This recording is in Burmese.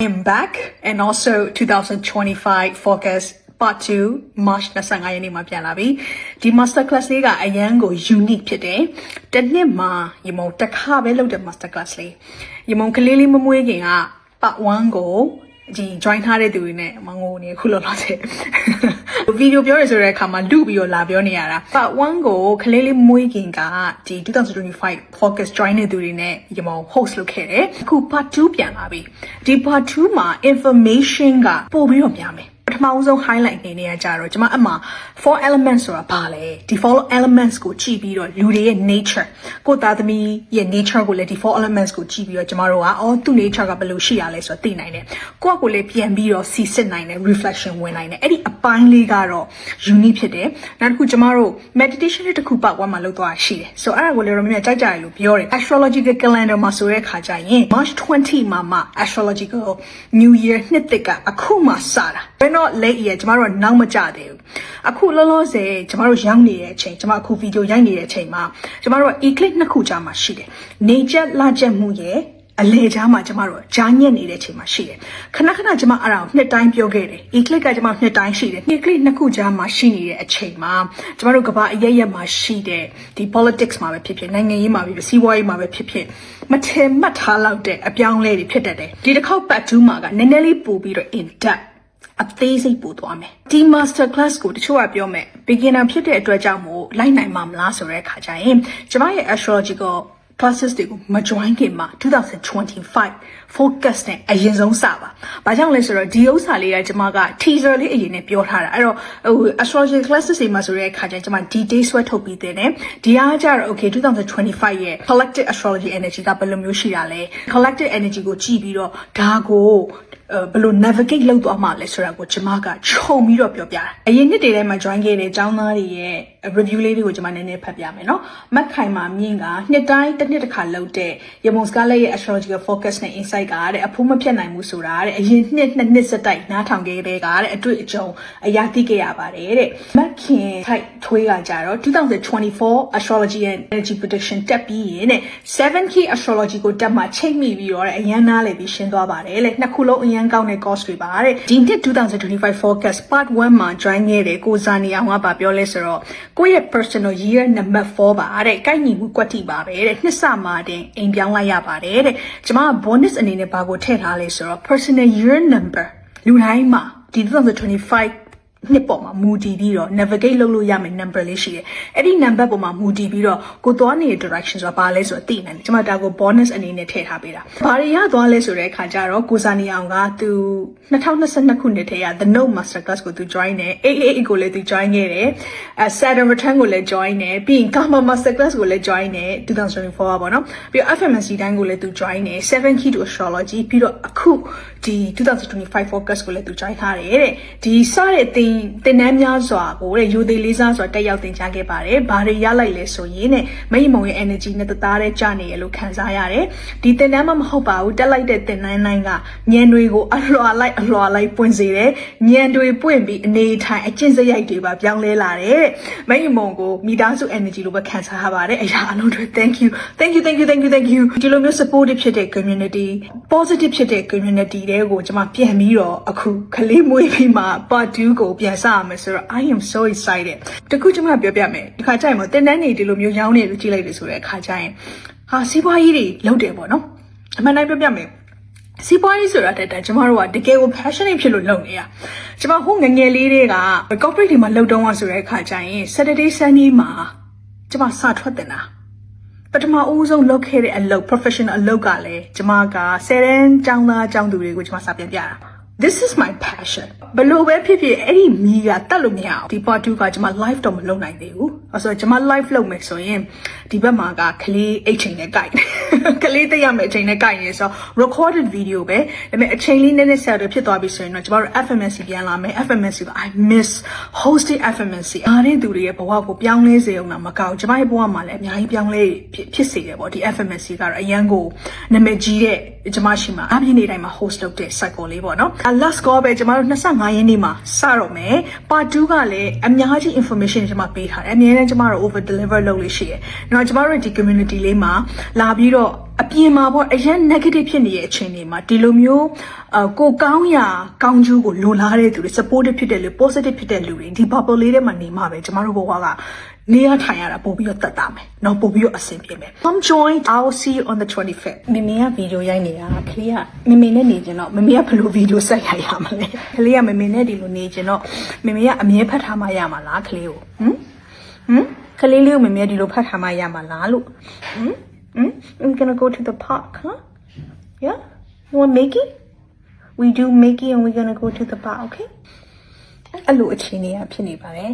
am back and also 2025 focus part 2 March 25ရက်နေ့မှာပြန်လာပြီဒီ master class လေးကအရန်ကို unique ဖြစ်တယ်တစ်နှစ်မှာရေမုံတစ်ခါပဲလုပ်တဲ့ master class လေးရေမုံကလေးလေးမမွေးခင်က part 1ကို ဒီ join ထားတဲ့သူတွေနဲ့မငိုနေခုလောလောဆယ်ဗီဒီယိုပြောရဆိုတဲ့အခါမှာလူပြီးတော့လာပြောနေရတာ part 1ကိုကလေးလေးမွေးခင်ကဒီ2025 focus join တဲ့သူတွေနဲ့ရေမုံ host လုပ်ခဲ့တယ်အခု part 2ပြန်လာပြီဒီ part 2မှာ information ကပို့ပြီးတော့များမယ် ပထမဆုံး highlight အနေနဲ့ကကြတော့ကျွန်မအမှ four elements ဆိုတာဘာလဲဒီ four elements ကိုကြည့်ပြီးတော့လူတွေရဲ့ nature ကိုယ့်သားသမီးရဲ့ nature ကိုလည်းဒီ four elements ကိုကြည့်ပြီးတော့ကျွန်မတို့ကအော်သူ့ nature ကဘယ်လိုရှိရလဲဆိုတော့သိနိုင်တယ်ကိုယ့်ကိုယ်လည်းပြန်ပြီးတော့စီစစ်နိုင်တယ် reflection ဝင်နိုင်တယ်အဲ့ဒီအပိုင်းလေးကတော့ unique ဖြစ်တယ်နောက်တစ်ခုကျွန်မတို့ meditation လေးတစ်ခုပတ်ဝန်းမှာလုပ်သွားတာရှိတယ်ဆိုတော့အဲ့ဒါကိုလည်းတော့မြန်ကြိုက်ကြရလို့ပြောတယ် astrological calendar မှာဆိုတဲ့ခါကျရင် March 20မှာမှ astrological new year နှစ်သစ်ကအခုမှစတာ ဘယ်တော့ late year ကျမတို့ကနောက်မကြသေးဘူးအခုလောလောဆယ်ကျမတို့ရောက်နေတဲ့အချိန်ကျမအခုဗီဒီယိုရိုက်နေတဲ့အချိန်မှာကျမတို့က eclipse နှစ်ခုကြားမှာရှိတယ်နေချက်လချက်မှုရဲ့အလေချားမှာကျမတို့ဂျာညက်နေတဲ့အချိန်မှာရှိတယ်ခဏခဏကျမအဲ့ဒါကိုနှစ်တိုင်းပြောခဲ့တယ် eclipse ကကျမနှစ်တိုင်းရှိတယ် eclipse နှစ်ခုကြားမှာရှိနေတဲ့အချိန်မှာကျမတို့ကဘာအရက်ရက်မှာရှိတဲ့ဒီ politics မှာပဲဖြစ်ဖြစ်နိုင်ငံရေးမှာပဲဖြစ်ဖြစ်စီးပွားရေးမှာပဲဖြစ်ဖြစ်မထင်မှတ်ထားလောက်တဲ့အပြောင်းလဲတွေဖြစ်တတ်တယ်ဒီတစ်ခေါက်ပတ်တူးမှာကနည်းနည်းလေးပို့ပြီးတော့ in depth အသေးစိတ်ပို့သွားမယ်ဒီ master class ကိုတချို့ကပြောမယ် beginner ဖြစ်တဲ့အတွက်ကြောင့်မို့လိုက်နိုင်မှာမလားဆိုတဲ့အခါကျရင်ကျမရဲ့ astrological classes တွေကိုမ join ခင်မှာ2025 focus နဲ့အရင်ဆုံးစပါ။ဘာကြောင့်လဲဆိုတော့ဒီဥစ္စာလေးကကျမက teaser လေးအရင်နဲ့ပြောထားတာ။အဲ့တော့ဟို astrology classes တွေမှာဆိုတဲ့အခါကျရင်ကျမ detail ဆွဲထုတ်ပြီးတင်တယ်။ဒီအားကြတော့ okay 2025ရဲ့ collective astrology energy ကဘယ်လိုမျိုးရှိတာလဲ။ collective energy ကိုကြည့်ပြီးတော့ဒါကိုအဲ ဘယ်လို navigate လုပ်သွားမှာလဲဆိုတာကိုကျွန်မကခြုံပြီးတော့ပြောပြတာအရင်နှစ်တွေထဲမှာ join ခဲ့တဲ့ကျောင်းသားတွေရဲ့ review လေးတွေကိုကျွန်မနည်းနည်းဖတ်ပြမယ်နော်မက်ခိုင်မာမြင့်ကနှစ်တိုင်းတစ်နှစ်တစ်ခါလုပ်တဲ့ရမုံစကားလက်ရဲ့ astrological focus နဲ့ insight ကတဲ့အဖိုးမဖြတ်နိုင်ဘူးဆိုတာတဲ့အရင်နှစ်နှစ်နှစ်စတိုက်နားထောင်ခဲ့တဲ့ကတဲ့အတွေ့အကြုံအရာသိခဲ့ရပါတယ်တဲ့မက်ခင် type ထွေးကကြတော့2024 astrology and energy prediction တက်ပြီးရင်တဲ့ 7 key astrology ကိုတက်မှချိန်မိပြီးတော့တဲ့အရန်နားလေပြီးရှင်းသွားပါတယ်လေနှစ်ခုလုံးအရန်ကောင်းတဲ့ course တွေပါတဲ့ဒီနှစ်2025 focus part 1မှာ join ခဲ့တဲ့ကိုဇာနီအောင်ကပါပြောလဲဆိုတော့ကိုယ့်ရဲ့ personal year number 4ပါတဲ့ကိုက်ညီမှုကွက်တိပါပဲတဲ့နှစ်စမှာတင်အိမ်ပြောင်းလိုက်ရပါတယ်တဲ့ကျွန်မက bonus အနေနဲ့ဘာကိုထည့်ထားလဲဆိုတော့ personal year number လူတိုင်းမှာဒီ2025 နှစ်ပေါ်မှာမူတည်ပြီးတော့ navigate လုပ်လို့ရမယ့် number လေးရှိတယ်။အဲ့ဒီ number ပေါ်မှာမူတည်ပြီးတော့ကိုသွားနေတဲ့ direction ဆိုတာဘာလဲဆိုတော့သိနိုင်တယ်။ကျွန်မဒါကို bonus အနေနဲ့ထည့်ထားပေးတာ။ဘာတွေရသွားလဲဆိုတဲ့အခါကျတော့ကိုစာနေအောင်ကသူ2022ခုနှစ်ထဲက The Note Master Class ကိုသူ join တယ်။ AAA ကိုလည်းသူ join ခဲ့တယ်။အဲ Saturn Return ကိုလည်း join တယ်။ပြီးရင် Karma Master Class ကိုလည်း join တယ်2024ပါတော့။ပြီးတော့ FMC တိုင်းကိုလည်းသူ join တယ်။7 key to astrology ပြီးတော့အခုဒီ2025 focus ကိုလည်းသူ join ထားတယ်တဲ့။ဒီစတဲ့သင်တင်တန်းများစွာကိုတဲ့ယူသေးလေးစားစွာတက်ရောက်တင်ကြားခဲ့ပါတယ်။ဘာတွေရလိုက်လဲဆိုရင်တဲ့မိမုံရဲ့ energy နဲ့တသားတဲ့ကြနေရလို့ခံစားရတယ်။ဒီတင်တန်းမှမဟုတ်ပါဘူးတက်လိုက်တဲ့တင်တန်းတိုင်းကညံတွေကိုအလွှာလိုက်အလွှာလိုက်ပွင့်စေတယ်။ညံတွေပွင့်ပြီးအနေထိုင်အကျင့်စရိုက်တွေပါပြောင်းလဲလာတယ်။မိမုံကိုမိသားစု energy လို့ပဲခံစားရပါတယ်။အရာအလုံးတွေ thank you thank you thank you thank you thank you ဒီလိုမျိုး supportive ဖြစ်တဲ့ community positive ဖြစ်တဲ့ community တွေကိုကျွန်မပြန်ပြီးတော့အခုခလေးမွေးပြီးမှ part 2ကိုပြန်စရမယ်ဆိုတော့ I am so excited တခုကျွန်မပြောပြမယ်ဒီခါကျရင်မတင်တန်းနေဒီလိုမျိုးရောင်းနေလို့ကြည့်လိုက်တယ်ဆိုတဲ့အခါကျရင်ဟာစီးပွားရေးတွေလုပ်တယ်ပေါ့နော်အမှန်တိုင်းပြောပြမယ်စီးပွားရေးဆိုတာတက်တာကျမတို့ကတကယ်ကို passionate ဖြစ်လို့လုပ်နေတာကျမဟိုငငယ်လေးတွေက corporate တွေမှာလုပ်တော့ဆိုတဲ့အခါကျရင် Saturday Sunday မှာကျမစထွက်တင်တာပထမဦးဆုံးလုပ်ခဲ့တဲ့အလုပ် professional အလုပ်ကလည်းကျမကဆယ်တန်းကျောင်းသားကျောင်းသူတွေကိုကျမစာပြန်ပြတာ This is my passion ဘလို့ပဲဖြစ်ဖြစ်အဲ့ဒီမီးကတတ်လို့မရအောင်ဒီ part 2ကကျွန်မ live တော့မလုပ်နိုင်သေးဘူးအဲဆိုကျွန်မ live လုပ်မယ်ဆိုရင်ဒီဘက်မှာကကလေးအိတ်ချိန်နဲ့ကြိုက်ကလေးတက်ရမယ်အချိန်နဲ့ကြိုက်နေဆိုတော့ recorded video ပဲဒါပေမဲ့အချိန်လေးနည်းနည်းဆက်တော့ဖြစ်သွားပြီဆိုရင်တော့ကျွန်တော်တို့ FMNC ပြန်လာမယ် FMNC က I miss hosting FMNC အားတဲ့သူတွေရဲ့ဘဝကိုပြောင်းလဲစေအောင်တော့မကောက်ကျွန်မရဲ့ဘဝမှာလည်းအများကြီးပြောင်းလဲဖြစ်ဖြစ်စေတယ်ပေါ့ဒီ FMNC ကတော့အရန်ကိုနာမည်ကြီးတဲ့ကျွန်မရှိမှာအပြည့်နေတိုင်းမှာ host လုပ်တဲ့ cycle လေးပေါ့နော် last call ပဲကျွန်တော်တို့25ရက်နေ့မှာစတော့မယ် part 2ကလည်းအများကြီး information ကျွန်မပေးထားတယ်အများနဲ့တမ်းကျမတို့ over deliver လုပ်လို့ရှိရယ်။နော်ကျမတို့ဒီ community လေးမှာလာပြီးတော့ အပြင်မှာပေါ့အရင် negative ဖြစ်နေတဲ့အချိန်တွေမှာဒီလိုမျိုးအကိုကောင်းရာကောင်းကျိုးကိုလိုလားတဲ့သူတွေ supportive ဖြစ်တဲ့လူ positive ဖြစ်တဲ့လူတွေဒီ bubble လေးထဲမှာနေမှာပဲကျမတို့ဘဝကနေရထိုင်ရတာပို့ပြီးတော့တက်တာမယ်။နော်ပို့ပြီးတော့အဆင်ပြေမယ်။ Come join I will see you on the 25th မမေကဗီဒီယိုရိုက်နေတာခလေးကမမေနဲ့နေကြတော့မမေကဘယ်လိုဗီဒီယိုဆက်ရိုက်ရမလဲ။ခလေးကမမေနဲ့ဒီလိုနေကြတော့မမေကအမြဲဖတ်ထားမှရမှာလားခလေးကိုဟမ်ဟမ်ခလေးလေးကိုမမေကဒီလိုဖတ်ထားမှရမှာလားလို့ဟမ် ဟမ် I'm gonna go to the park huh yeah you want Mickey we do Mickey and we're gonna go to the park okay အဲ့လိုအခြေအနေကဖြစ်နေပါတယ်